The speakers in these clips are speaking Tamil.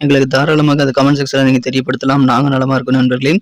எங்களுக்கு தாராளமாக அது கமெண்ட் செக்ஷனில் நீங்கள் தெரியப்படுத்தலாம். நாங்கள் நலமா இருக்கும் நண்பர்களே.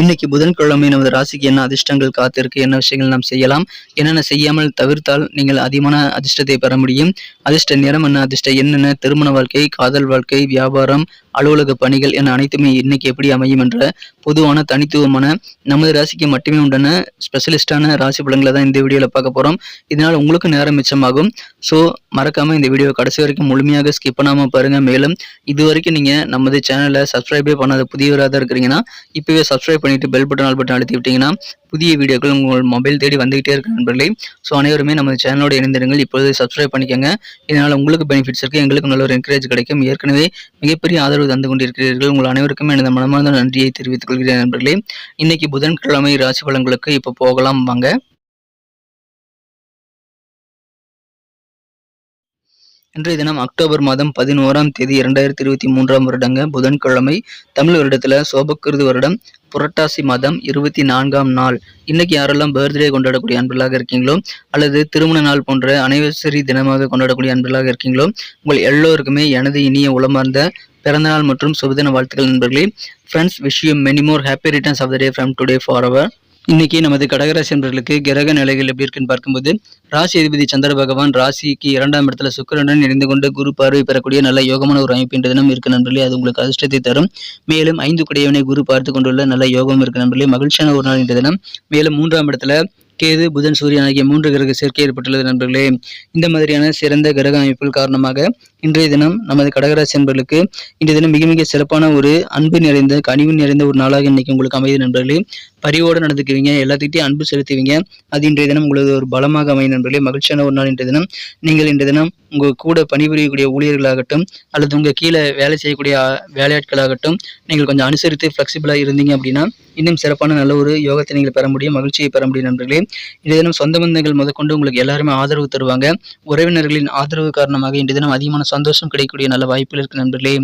இன்னைக்கு புதன்கிழமை நமது ராசிக்கு என்ன அதிர்ஷ்டங்கள் காத்திருக்கு என்ன விஷயங்கள் நாம் செய்யலாம் என்னென்ன செய்யாமல் தவிர்த்தால் நீங்கள் அதிகமான அதிர்ஷ்டத்தை பெற முடியும். அதிர்ஷ்ட நிறம் என்ன அதிர்ஷ்ட என்னென்ன திருமண வாழ்க்கை காதல் வாழ்க்கை வியாபாரம் அலுவலக பணிகள் என அனைத்துமே இன்னைக்கு எப்படி அமையும் என்ற பொதுவான தனித்துவமான நமது ராசிக்கு மட்டுமே உண்டான ஸ்பெஷலிஸ்டான ராசி பலன்களை தான் இந்த வீடியோவில் பார்க்க போகிறோம் இதனால் உங்களுக்கு நேரம் மிச்சமாகும். ஸோ மறக்காமல் இந்த வீடியோ கடைசி வரைக்கும் முழுமையாக ஸ்கிப் பண்ணாமல் பாருங்க. மேலும் இது வரைக்கும் நீங்கள் நமது சேனலை சப்ஸ்கிரைபே பண்ணாத புதியவராக தான் இருக்கிறீங்கன்னா இப்போவே சப்ஸ்கிரைப் பண்ணிவிட்டு பெல் பட்டன் ஆல் பட்டன் அழுத்தி விட்டீங்கன்னா புதிய வீடியோக்கள் உங்கள் மொபைல் தேடி வந்துகிட்டே இருக்க நண்பர்களே. ஸோ அனைவருமே நமது சேனலோட இணைந்திருங்கள். இப்பொழுது சப்ஸ்கிரைப் பண்ணிக்கோங்க. இதனால் உங்களுக்கு பெனிஃபிட்ஸ் இருக்குது எங்களுக்கு நல்ல ஒரு என்கரேஜ் கிடைக்கும். ஏற்கனவே மிகப்பெரிய ஆதரவு தந்து கொண்டிருக்கிறீர்கள். உங்கள் அனைவருக்கும் எனது மனமார்ந்த நன்றியை தெரிவித்துக் கொள்கிறேன் நண்பர்களே. இன்னைக்கு புதன்கிழமை ராசி பலன்களுக்கு இப்போ போகலாம். வாங்க. இன்றைய தினம் அக்டோபர் மாதம் பதினோராம் தேதி இரண்டாயிரத்தி இருபத்தி மூன்றாம் வருடங்க. புதன்கிழமை தமிழ் வருடத்துல சோபக்கிருது வருடம் புரட்டாசி மாதம் இருபத்தி நான்காம் நாள். இன்னைக்கு யாரெல்லாம் பர்த்டே கொண்டாடக்கூடிய அன்பர்களாக இருக்கீங்களோ அல்லது திருமண நாள் போன்ற அனைவசரி தினமாக கொண்டாடக்கூடிய அன்பர்களாக இருக்கீங்களோ உங்கள் எல்லோருக்குமே எனது இனிய உளமார்ந்த பிறந்தநாள் மற்றும் சுபதின வாழ்த்துக்கள் நண்பர்களே. Friends wish you many more happy returns of the day from today for our இன்னைக்கு நமது கடகராசி என்பவர்களுக்கு கிரக நிலைகள் எப்படி இருக்குன்னு பார்க்கும்போது ராசி அதிபதி சந்திர பகவான் ராசிக்கு இரண்டாம் இடத்துல சுக்கரனுடன் இணைந்து கொண்டு குரு பார்வை பெறக்கூடிய நல்ல யோகமான ஒரு அமைப்பு என்ற தினம் இருக்கு நண்பர்களே. அது உங்களுக்கு அதிர்ஷ்டத்தை தரும். மேலும் ஐந்து குடையவனை குரு பார்த்து கொண்டுள்ள நல்ல யோகம் இருக்கு நண்பர்களே. மகிழ்ச்சியான ஒரு நாள் என்ற தினம். மேலும் மூன்றாம் இடத்துல கேது புதன் சூரியன் ஆகிய மூன்று கிரக சேர்க்கை ஏற்பட்டுள்ளது நண்பர்களே. இந்த மாதிரியான சிறந்த கிரக அமைப்புகள் காரணமாக இன்றைய தினம் நமது கடகராசி நண்பர்களுக்கு இன்றைய தினம் மிக மிக சிறப்பான ஒரு அன்பு நிறைந்த கனிவு நிறைந்த ஒரு நாளாக இன்னைக்கு உங்களுக்கு அமைது நண்பர்களே. பரிவோடு நடந்துக்குவீங்க எல்லாத்துக்கிட்டையும் அன்பு செலுத்துவீங்க. அது இன்றைய தினம் உங்களது ஒரு பலமாக அமையும் நண்பர்களே. மகிழ்ச்சியான ஒரு நாள் இன்றைய தினம். நீங்கள் இன்றைய தினம் உங்கள் கூட பணிபுரியக்கூடிய ஊழியர்களாகட்டும் அல்லது உங்கள் கீழே வேலை செய்யக்கூடிய வேலையாட்களாகட்டும் நீங்கள் கொஞ்சம் அனுசரித்து ஃப்ளெக்சிபிளாக இருந்தீங்க அப்படின்னா இன்னும் சிறப்பான நல்ல ஒரு யோகத்தை நீங்கள் பெற முடியும் மகிழ்ச்சியை பெற முடியும் நண்பர்களே. இன்றைய தினம் சொந்த பந்தங்கள் முதற்கொண்டு உங்களுக்கு எல்லாருமே ஆதரவு தருவாங்க. உறவினர்களின் ஆதரவு காரணமாக இன்றைய தினம் அதிகமான சந்தோஷம் கிடைக்கக்கூடிய நல்ல வாய்ப்புகள் இருக்கு நண்பர்களே.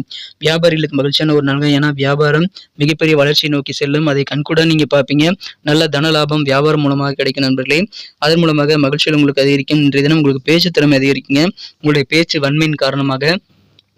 வியாபாரிகளுக்கு மகிழ்ச்சியான ஒரு நாள். ஏன்னா வியாபாரம் மிகப்பெரிய வளர்ச்சியை நோக்கி செல்லும். அதை கண்கூட நீங்கள் பார்ப்பீங்க. நல்ல தன லாபம் வியாபாரம் மூலமாக கிடைக்கும் நண்பர்களே. அதன் மூலமாக மகிழ்ச்சிகள் உங்களுக்கு அதிகரிக்கும். இன்றைய தினம் உங்களுக்கு பேச்சு திறமை அதிகரிக்குங்க. உங்களுடைய பேச்சு வன்மையின் காரணமாக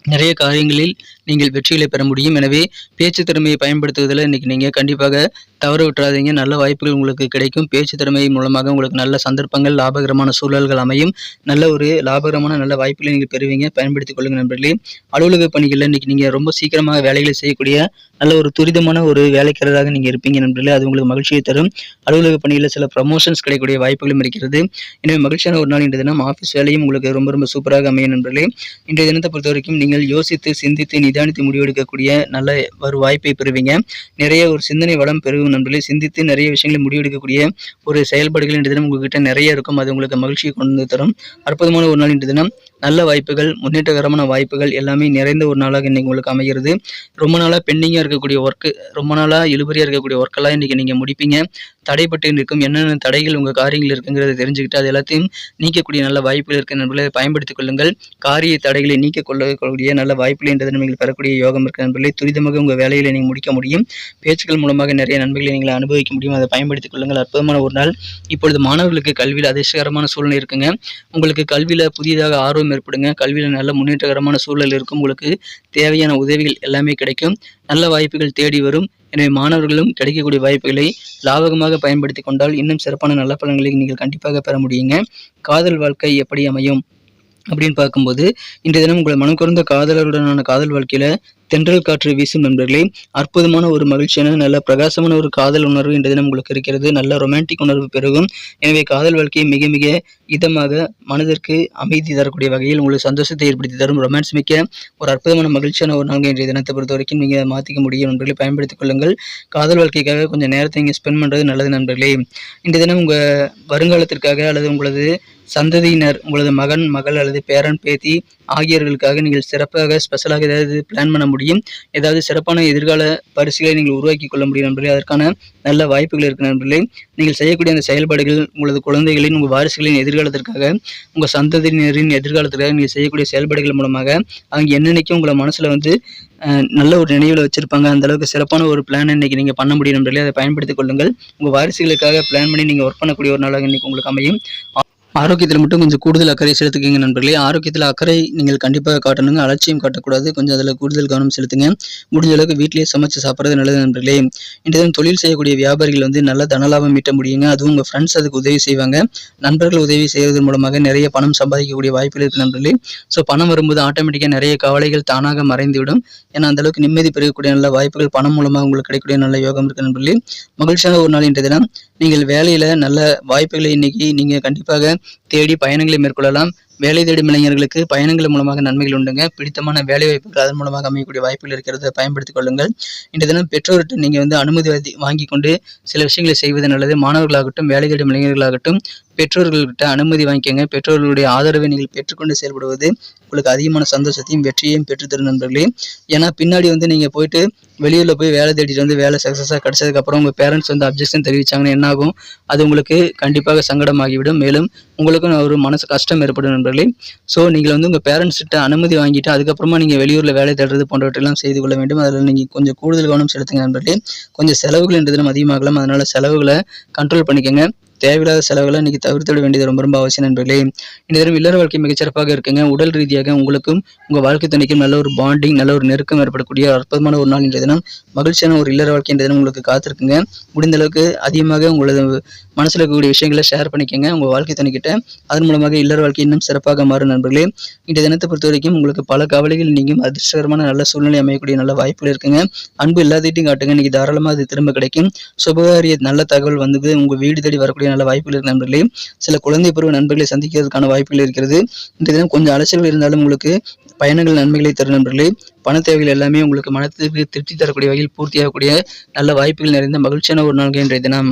நிறைய காரியங்களில் நீங்கள் வெற்றிகளை பெற முடியும். எனவே பேச்சு திறமையை பயன்படுத்துவதில் இன்னைக்கு நீங்கள் கண்டிப்பாக தவற விட்டுறாதீங்க. நல்ல வாய்ப்புகள் உங்களுக்கு கிடைக்கும். பேச்சு திறமை மூலமாக உங்களுக்கு நல்ல சந்தர்ப்பங்கள் லாபகரமான சூழல்கள் அமையும். நல்ல ஒரு லாபகரமான நல்ல வாய்ப்புகளை நீங்கள் பெறுவீங்க. பயன்படுத்திக் கொள்ளுங்க நண்பர்களே. அலுவலக பணிகளில் இன்னைக்கு நீங்கள் ரொம்ப சீக்கிரமாக வேலைகளை செய்யக்கூடிய நல்ல ஒரு துரிதமான ஒரு வேலைக்காரராக நீங்க இருப்பீங்க நண்பர்களே. அது உங்களுக்கு மகிழ்ச்சியை தரும். அலுவலக பணியில் சில ப்ரமோஷன்ஸ் கிடைக்கக்கூடிய வாய்ப்புகளும் இருக்கிறது. எனவே மகிழ்ச்சியான ஒரு நாள் இன்றைய தினம். ஆஃபீஸ் வேலையும் உங்களுக்கு ரொம்ப ரொம்ப சூப்பராக அமையும் நண்பர்களே. இன்றைய தினத்தை பொறுத்த வரைக்கும் நீங்கள் யோசித்து சிந்தித்து நிதானித்து முடிவெடுக்கக்கூடிய நல்ல ஒரு வாய்ப்பை பெறுவீங்க. நிறைய ஒரு சிந்தனை வளம் பெருகும் நண்பர்களே. சிந்தித்து நிறைய விஷயங்களை முடிவெடுக்கக்கூடிய ஒரு செயல்பாடுகள் இன்று தினம் உங்ககிட்ட நிறைய இருக்கும். அது உங்களுக்கு மகிழ்ச்சியை கொண்டு தரும். அற்புதமான ஒரு நாள் இன்று தினம். நல்ல வாய்ப்புகள் முன்னேற்றகரமான வாய்ப்புகள் எல்லாமே நிறைந்த ஒரு நாளாக இன்றைக்கி உங்களுக்கு அமைகிறது. ரொம்ப நாளாக பெண்டிங்காக இருக்கக்கூடிய ஒர்க்கு ரொம்ப நாளாக இழுபறியாக இருக்கக்கூடிய ஒர்க்கெல்லாம் இன்றைக்கி நீங்கள் முடிப்பீங்க. தடைப்பட்டு நிற்கும் என்னென்ன தடைகள் உங்கள் காரியங்கள் இருக்குங்கிறத தெரிஞ்சுக்கிட்டு அது எல்லாத்தையும் நீக்கக்கூடிய நல்ல வாய்ப்புகள் இருக்கு நண்பர்களை. பயன்படுத்திக் கொள்ளுங்கள். காரிய தடைகளை நீக்கிக் கொள்ளக்கூடிய நல்ல வாய்ப்புகளை இன்றைய நன்மைகள் நீங்கள் பெறக்கூடிய யோகம் இருக்க நண்பர்களை. துரிதமாக உங்கள் வேலையில் நீங்கள் முடிக்க முடியும். பேச்சுக்கள் மூலமாக நிறைய நன்மைகளை நீங்கள் அனுபவிக்க முடியும். அதை பயன்படுத்திக் கொள்ளுங்கள். அற்புதமான ஒரு நாள். இப்பொழுது மாணவர்களுக்கு கல்வியில் அதிர்ஷ்டகரமான சூழ்நிலை இருக்குங்க. உங்களுக்கு கல்வியில் புதிதாக ஆர்வம் ஏற்படுங்க. கல்வியில் நல்ல முன்னேற்றகரமான சூழல் இருக்கும். உங்களுக்கு தேவையான உதவிகள் எல்லாமே கிடைக்கும். நல்ல வாய்ப்புகள் தேடி வரும். எனவே மாணவர்களும் கிடைக்கக்கூடிய வாய்ப்புகளை லாபகமாக பயன்படுத்தி கொண்டால் இன்னும் சிறப்பான நல்ல பலன்களை நீங்கள் கண்டிப்பாக பெற முடியுங்க. காதல் வாழ்க்கை எப்படி அமையும்? அப்படின்னு பார்க்கும்போது இன்றைய தினம் உங்கள் மனம் குறைந்த காதலருடனான காதல் வாழ்க்கையில தென்றல் காற்று வீசும் நண்பர்களே அற்புதமான ஒரு மகிழ்ச்சியான நல்ல பிரகாசமான ஒரு காதல் உணர்வு இன்றைய தினம் உங்களுக்கு இருக்கிறது. நல்ல ரொமான்டிக் உணர்வு பெருகும். எனவே காதல் வாழ்க்கையை மிக மிக இதமாக மனதிற்கு அமைதி தரக்கூடிய வகையில் உங்களுக்கு சந்தோஷத்தை ஏற்படுத்தி தரும் ரொமான்ஸ் மிக்க ஒரு அற்புதமான மகிழ்ச்சியான ஒரு நாள் இன்றைய தினத்தை பொறுத்த வரைக்கும் நீங்கள் மாற்றிக்க முடியும் நண்பர்களை. பயன்படுத்திக் கொள்ளுங்கள். காதல் வாழ்க்கைக்காக கொஞ்சம் நேரத்தை இங்கே ஸ்பெண்ட் பண்ணுறது நல்லது நண்பர்களே. இன்றைய தினம் உங்கள் வருங்காலத்திற்காக அல்லது உங்களது சந்ததியினர் உங்களது மகன் மகள் அல்லது பேரன் பேத்தி ஆகியோர்களுக்காக நீங்கள் சிறப்பாக ஸ்பெஷலாக ஏதாவது பிளான் பண்ண முடியும்? ஏதாவது சிறப்பான எதிர்கால பரிசுகளை நீங்கள் உருவாக்கி கொள்ள முடியும் நண்பர்களே. அதற்கான நல்ல வாய்ப்புகள் இருக்கு நண்பர்களே. நீங்கள் செய்யக்கூடிய அந்த செயல்பாடுகள் உங்களது குழந்தைகளின் உங்கள் வாரிசுகளின் எதிர்காலத்திற்காக உங்கள் சந்ததியினரின் எதிர்காலத்திற்காக நீங்கள் செய்யக்கூடிய செயல்பாடுகள் மூலமாக அவங்க என்னென்னைக்கும் உங்களை மனசில் வந்து நல்ல ஒரு நினைவில் வச்சிருப்பாங்க. அந்த அளவுக்கு சிறப்பான ஒரு பிளான் இன்னைக்கு நீங்கள் பண்ண முடியும் நண்பர்களே. அதை பயன்படுத்திக் கொள்ளுங்கள். உங்கள் வாரிசுகளுக்காக பிளான் பண்ணி நீங்கள் ஒர்க் பண்ணக்கூடிய ஒரு நாளாக இன்னைக்கு உங்களுக்கு அமையும். ஆரோக்கியத்தில் மட்டும் கொஞ்சம் கூடுதல் அக்கறை செலுத்துக்கங்க நண்பர்களே. ஆரோக்கியத்தில் அக்கறை நீங்கள் கண்டிப்பாக காட்டணுங்க. அலட்சியம் காட்டக்கூடாது. கொஞ்சம் அதில் கூடுதல் கவனம் செலுத்துங்க. முடிஞ்ச அளவுக்கு வீட்டிலேயே சமைச்சு சாப்பிட்றது நல்லது நண்பர்களே. இன்றைய தொழில் செய்யக்கூடிய வியாபாரிகள் வந்து நல்ல தனலாபம் ஈட்ட முடியுங்க. அதுவும் உங்கள் ஃப்ரெண்ட்ஸ் அதுக்கு உதவி செய்வாங்க. நண்பர்கள் உதவி செய்வதன் மூலமாக நிறைய பணம் சம்பாதிக்கக்கூடிய வாய்ப்புகள் இருக்குது நண்பர்களே. ஸோ பணம் வரும்போது ஆட்டோமேட்டிக்காக நிறைய கவலைகள் தானாக மறைந்துவிடும். ஏன்னா அந்த அளவுக்கு நிம்மதி பெறக்கூடிய நல்ல வாய்ப்புகள் பணம் மூலமாக உங்களுக்கு கிடைக்கக்கூடிய நல்ல யோகம் இருக்கு நண்பர்களே. மகிழ்ச்சியான ஒரு நாள் இன்றைய தினம். நீங்கள் வேலையில் நல்ல வாய்ப்புகளை இன்னைக்கு நீங்கள் கண்டிப்பாக தேடி பயணங்களை மேற்கொள்ளலாம். வேலை தேடும் இளைஞர்களுக்கு பயணங்கள் மூலமாக நன்மைகள் உண்டுங்க. பிடித்தமான வேலை வாய்ப்புகள் அதன் மூலமாக அமையக்கூடிய வாய்ப்புகள் இருக்கிறத பயன்படுத்திக் கொள்ளுங்கள். இன்றைய தினம் பெற்றோர்கிட்ட நீங்கள் வந்து அனுமதி வாங்கி- வாங்கி கொண்டு சில விஷயங்களை செய்வது நல்லது. மாணவர்களாகட்டும் வேலை தேடும் இளைஞர்களாகட்டும் பெற்றோர்கள்கிட்ட அனுமதி வாங்கிக்கோங்க. பெற்றோர்களுடைய ஆதரவை நீங்கள் பெற்றுக்கொண்டு செயல்படுவது உங்களுக்கு அதிகமான சந்தோஷத்தையும் வெற்றியையும் பெற்றுத்தரும் நண்பர்களே. ஏன்னா பின்னாடி வந்து நீங்கள் போயிட்டு வெளியூரில் போய் வேலை தேடிட்டு வந்து வேலை சக்ஸஸாக கிடச்சதுக்கப்புறம் உங்கள் பேரண்ட்ஸ் வந்து அப்ஜெக்ஷன் தெரிவிச்சாங்கன்னா என்ன ஆகும்? அது உங்களுக்கு கண்டிப்பாக சங்கடமாகிவிடும். மேலும் உங்களுக்கும் ஒரு மனசு கஷ்டம் ஏற்படும் நண்பர்களே. ஸோ நீங்கள் வந்து உங்கள் பேரண்ட்ஸ்கிட்ட அனுமதி வாங்கிட்டு அதுக்கப்புறமா நீங்கள் வெளியூரில் வேலை தேடுறது போன்றவற்றெல்லாம் செய்து கொள்ள வேண்டும். அதில் நீங்கள் கொஞ்சம் கூடுதல் கவனம் செலுத்துங்க நண்பர்களே. கொஞ்சம் செலவுகள் என்ற அதிகமாகலாம். அதனால் செலவுகளை கண்ட்ரோல் பண்ணிக்கோங்க. தேவையில்லாத செலவுகளை இன்னைக்கு தவிர்த்துவிட வேண்டியது ரொம்ப ரொம்ப அவசியம் நண்பர்களே. இந்த தினம் இல்லற வாழ்க்கை மிகச்சிறப்பாக இருக்குங்க. உடல் ரீதியாக உங்களுக்கும் உங்கள் வாழ்க்கை துணைக்கும் நல்ல ஒரு பாண்டிங் நல்ல ஒரு நெருக்கம் ஏற்படக்கூடிய அற்புதமான ஒரு நாள் இன்றைய தினம். மகிழ்ச்சியான ஒரு இல்லற வாழ்க்கை இன்றைய தினம் உங்களுக்கு காத்திருக்குங்க. முடிந்த அளவுக்கு அதிகமாக உங்களது மனசில் இருக்கக்கூடிய விஷயங்களை ஷேர் பண்ணிக்கோங்க. உங்கள் வாழ்க்கை துணைக்கிட்ட. அதன் மூலமாக இல்லற வாழ்க்கை இன்னும் சிறப்பாக மாறும் நண்பர்களே. இந்த தினத்தை பொறுத்த வரைக்கும் உங்களுக்கு பல கவலைகள் நீங்கள் அதிர்ஷ்டகரமான நல்ல சூழ்நிலை அமையக்கூடிய நல்ல வாய்ப்புகள் இருக்குங்க. அன்பு எல்லாத்தையும் காட்டுங்க. இன்னைக்கு தாராளமாக அது திரும்ப கிடைக்கும். சுபகாரிய நல்ல தகவல் வந்து உங்கள் வீடு தேடி வரக்கூடிய நல்ல வாய்ப்புகள் இருக்கு நண்பர்களே. சில குழந்தை பருவ நண்பர்களை சந்திக்கிறதுக்கான வாய்ப்புகள் இருக்கிறது. இந்த தினம் கொஞ்சம் அலைச்சல்கள் இருந்தாலும் உங்களுக்கு பயணங்கள் நன்மைகளை தரும் நண்பர்களே. பண தேவைகள் எல்லாமே உங்களுக்கு மனத்திற்கு திருப்தி தரக்கூடிய வகையில் பூர்த்தியாகக்கூடிய நல்ல வாய்ப்புகள் நிறைந்த மகிழ்ச்சியான ஒரு நாள்கள் இன்றைய தினம்.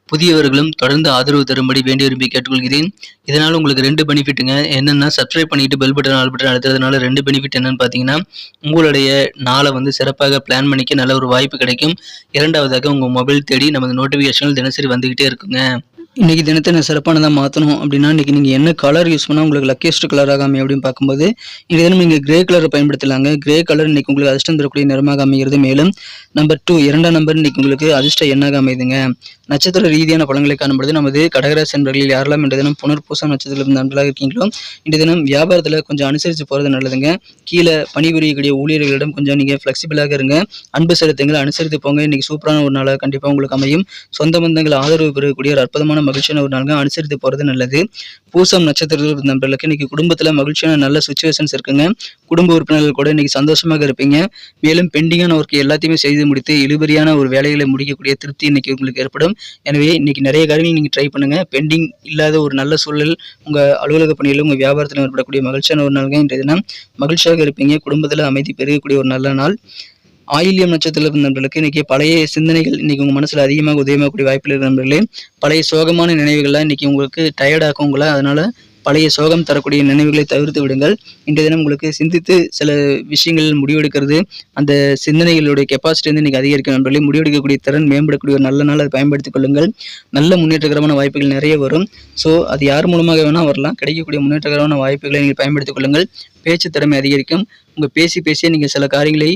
புதியவர்களும் தொடர்ந்து ஆதரவு தரும்படி வேண்டி விரும்பி கேட்டுக்கொள்கிறேன். இதனால் உங்களுக்கு ரெண்டு பெனிஃபிட்டுங்க என்னென்னா சப்ஸ்கிரைப் பண்ணிட்டு பெல் பட்டன் ஆல் பட்டன் அழுத்துறதுனால ரெண்டு பெனிஃபிட் என்னன்னு பார்த்தீங்கன்னா உங்களுடைய நாளை வந்து சிறப்பாக பிளான் பண்ணிக்க நல்ல ஒரு வாய்ப்பு கிடைக்கும். இரண்டாவதாக உங்கள் மொபைல் தேடி நமது நோட்டிஃபிகேஷன்கள் தினசரி வந்துக்கிட்டே இருக்குங்க. இன்னைக்கு தினத்தை நான் சிறப்பானதாக மாற்றணும் அப்படின்னா இன்றைக்கி நீங்கள் என்ன கலர் யூஸ் பண்ணால் உங்களுக்கு லக்கியஸ்ட் கலராக அமையும் அப்படின்னு பார்க்கும்போது இன்றைய தினம் நீங்கள் கிரே கலரை பயன்படுத்தலாங்க. கிரே கலர் இன்னைக்கு உங்களுக்கு அதிர்ஷ்டம் தரக்கூடிய நிறமாக அமைகிறது. மேலும் நம்பர் டூ இரண்டாம் நம்பர் இன்னைக்கு உங்களுக்கு அதிர்ஷ்ட எண்ணாக அமையுதுங்க நட்சத்திர ரீதியான பலன்களை காணும்பொழுது நமது கடகராசி நண்பர்களில் யாரெல்லாம் இன்றைய தினம் புனர்பூசம் நட்சத்திரம் நண்பர்களாக இருக்கீங்களோ இன்றைய தினம் வியாபாரத்தில் கொஞ்சம் அனுசரித்து போகிறது நல்லதுங்க. கீழே பணிபுரியக்கூடிய ஊழியர்களிடம் கொஞ்சம் நீங்கள் ஃப்ளெக்சிபிளாக இருங்க. அன்பு செலுத்துங்கள் அனுசரித்து போங்க. இன்னைக்கு சூப்பரான ஒரு நாளாக கண்டிப்பாக உங்களுக்கு அமையும். சொந்த பந்தங்கள் ஆதரவு பெறக்கூடிய ஒரு அற்புதமான மகிழ்ச்சியான ஒரு நாளுங்க. அனுசரித்து போகிறது நல்லது. பூசம் நட்சத்திர நண்பர்களுக்கு இன்னைக்கு குடும்பத்தில் மகிழ்ச்சியான நல்ல சுச்சுவேஷன்ஸ் இருக்குங்க. குடும்ப உறுப்பினர்கள் கூட இன்னைக்கு சந்தோஷமாக இருப்பீங்க. மேலும் பெண்டிங்கான ஒர்க் எல்லாத்தையுமே செய்து முடித்து இழுபறியான ஒரு வேலைகளை முடிக்கக்கூடிய திருப்தி இன்னைக்கு உங்களுக்கு ஏற்படும். எனவே இன்னைக்கு நிறைய காரியங்கள் நீங்கள் ட்ரை பண்ணுங்க. பெண்டிங் இல்லாத ஒரு நல்ல சூழல் உங்கள் அலுவலக பணியிலும் உங்கள் வியாபாரத்தில் ஏற்படக்கூடிய மகிழ்ச்சியான ஒரு நாள் இன்றைய தினம். மகிழ்ச்சியாக இருப்பீங்க குடும்பத்தில் அமைதி பெருகக்கூடிய ஒரு நல்ல நாள். ஆயில்யம் நட்சத்திரத்தில் நண்பர்களுக்கு இன்னைக்கு பழைய சிந்தனைகள் இன்றைக்கி உங்கள் மனசில் அதிகமாக உதயமாகக்கூடிய வாய்ப்பில் இருக்கிற நண்பர்களே பழைய சோகமான நினைவுகள்லாம் இன்னைக்கு உங்களுக்கு டயர்டாக்கும் உங்களை அதனால பழைய சோகம் தரக்கூடிய நினைவுகளை தவிர்த்து விடுங்கள். இன்றைய தினம் உங்களுக்கு சிந்தித்து சில விஷயங்கள் முடிவெடுக்கிறது. அந்த சிந்தனைகளுடைய கெப்பாசிட்டி வந்து நீங்கள் அதிகரிக்கும் நண்பர்களே. முடிவெடுக்கக்கூடிய திறன் மேம்படக்கூடிய ஒரு நல்ல நாள் அதை பயன்படுத்திக் கொள்ளுங்கள். நல்ல முன்னேற்றகரமான வாய்ப்புகள் நிறைய வரும். ஸோ அது யார் மூலமாக வேணால் வரலாம். கிடைக்கக்கூடிய முன்னேற்றகரமான வாய்ப்புகளை நீங்கள் பயன்படுத்திக் கொள்ளுங்கள். பேச்சு திறமை அதிகரிக்கும். உங்கள் பேசி பேசியே நீங்கள் சில காரியங்களை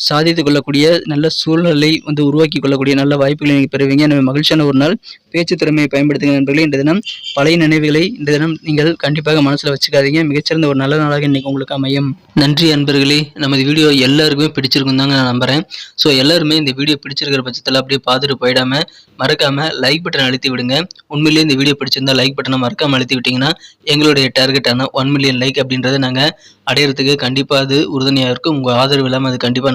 சாதித்து கொள்ளக்கூடிய நல்ல சூழ்நிலை வந்து உருவாக்கி கொள்ளக்கூடிய நல்ல வாய்ப்புகளை நீங்கள் பெறுவீங்க. எனவே மகிழ்ச்சியான ஒரு நாள். பேச்சு திறமையை பயன்படுத்துங்க நண்பர்களே. இந்த தினம் பழைய நினைவுகளை இந்த தினம் நீங்கள் கண்டிப்பாக மனசில் வச்சுக்காதீங்க. மிகச்சிறந்த ஒரு நல்ல நாளாக இன்னைக்கு உங்களுக்கு அமையும். நன்றி அன்பர்களே. நமது வீடியோ எல்லாருக்குமே பிடிச்சிருக்கும் தாங்க நான் நம்புறேன். ஸோ எல்லாருமே இந்த வீடியோ பிடிச்சிருக்கிற பட்சத்தில் அப்படியே பார்த்துட்டு போயிடாம மறக்காம லைக் பட்டன் அழுத்தி விடுங்க. உண்மையிலேயே இந்த வீடியோ பிடிச்சிருந்தா லைக் பட்டனை மறக்காம அழுத்தி விட்டீங்கன்னா எங்களுடைய டார்கெட்டான ஒன் மில்லியன் லைக் அப்படின்றத நாங்கள் அடையிறதுக்கு கண்டிப்பாக அது உறுதுணையாக இருக்கும். உங்கள் ஆதரவு இல்லாமல் அது கண்டிப்பாக